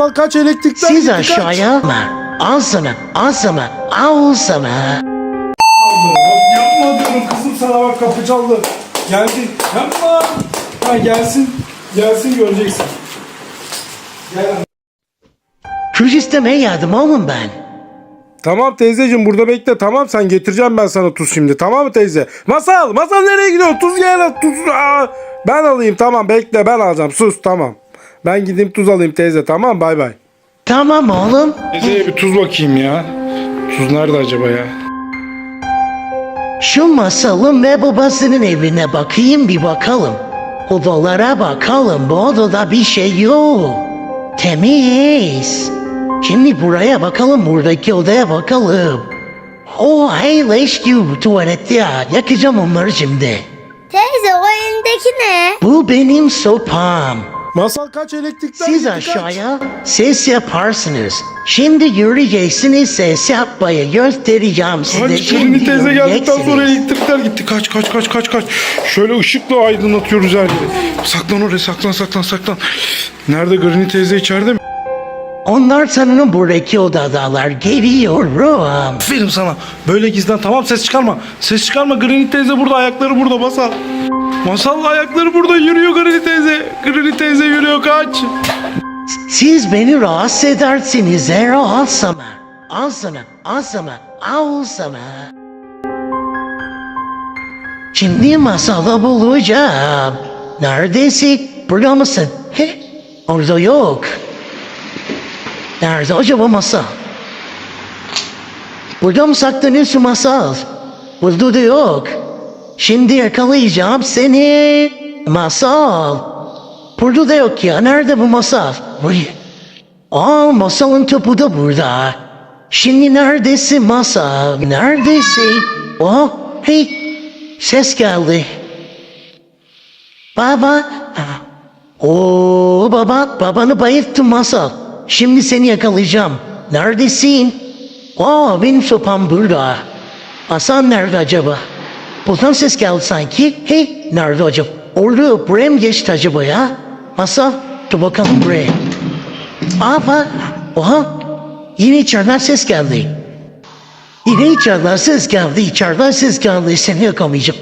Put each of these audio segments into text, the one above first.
Al kaç elektrikler Siz gitti, kaç. aşağıya mı? Al sana, al sana, al sana. Yapma diyorum kızım sana bak kapı çaldı. Geldi. Yapma. Ha gelsin. Gelsin göreceksin. Gel. Tuz istemeye geldim oğlum ben. Tamam teyzeciğim burada bekle tamam sen getireceğim ben sana tuz şimdi tamam mı teyze? Masal masal nereye gidiyor tuz gel tuz Aa, ben alayım tamam bekle ben alacağım sus tamam. Ben gideyim tuz alayım teyze tamam bay bay. Tamam oğlum. Teyzeye bir tuz bakayım ya. Tuz nerede acaba ya? Şu masalın ve babasının evine bakayım bir bakalım. Odalara bakalım. Bu odada bir şey yok. Temiz. Şimdi buraya bakalım. Buradaki odaya bakalım. Oh hey leş gibi tuvalet ya. Yakacağım onları şimdi. Teyze o elindeki ne? Bu benim sopam. Masal kaç elektrikler Siz gitti, kaç? aşağıya ses yaparsınız. Şimdi yürüyeceksiniz ses yapmayı göstereceğim size. Kaç Şimdi teyze geldikten sonra elektrikler gitti. Kaç kaç kaç kaç kaç. Şöyle ışıkla aydınlatıyoruz her yeri. Saklan oraya saklan saklan saklan. Nerede Granny teyze içeride mi? Onlar sanırım buradaki odadalar. Geliyorum. Aferin sana. Böyle gizlen tamam ses çıkarma. Ses çıkarma Granny teyze burada ayakları burada masal. Masal ayakları burada yürüyor Granny teyze. Granny teyze yürüyor kaç. Siz beni rahatsız edersiniz. Her al sana. Al sana. Şimdi masala bulacağım. Neredesin? Burada mısın? He? Orada yok. Nerede acaba masal? Burada mı saklanıyorsun masal? Burada da yok. Şimdi yakalayacağım seni. Masal. Burada da yok ya. Nerede bu masal? Buraya. Aa masalın topu da burada. Şimdi neredesin masal? Neredesin? Oh hey. Ses geldi. Baba. Oo baba. Babanı bayılttım masal. Şimdi seni yakalayacağım. Neredesin? Aa benim sopam burada. Hasan nerede acaba? Ses geldi sanki. Hey nerede acaba? Orada mı geçti acaba ya? Hasan dur bakalım. Aa bak. Oha. Yine içeriden ses geldi. Yine içeriden ses geldi. İçeriden ses geldi. Seni yakamayacağım.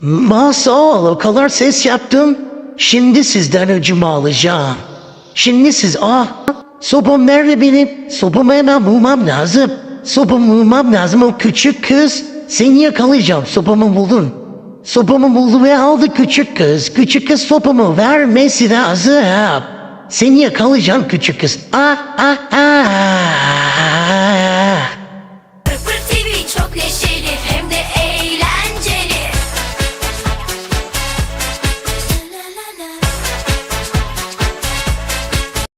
Masal o kadar ses yaptım. Şimdi sizden öcümü alacağım. Şimdi siz ah sopam nerede benim? Sopamı hemen bulmam lazım. Sopamı bulmam lazım o küçük kız. Seni yakalayacağım sopamı buldun. Sopamı buldu ve aldı küçük kız. Küçük kız sopamı vermesi lazım. Seni yakalayacağım küçük kız. Ah ah ah.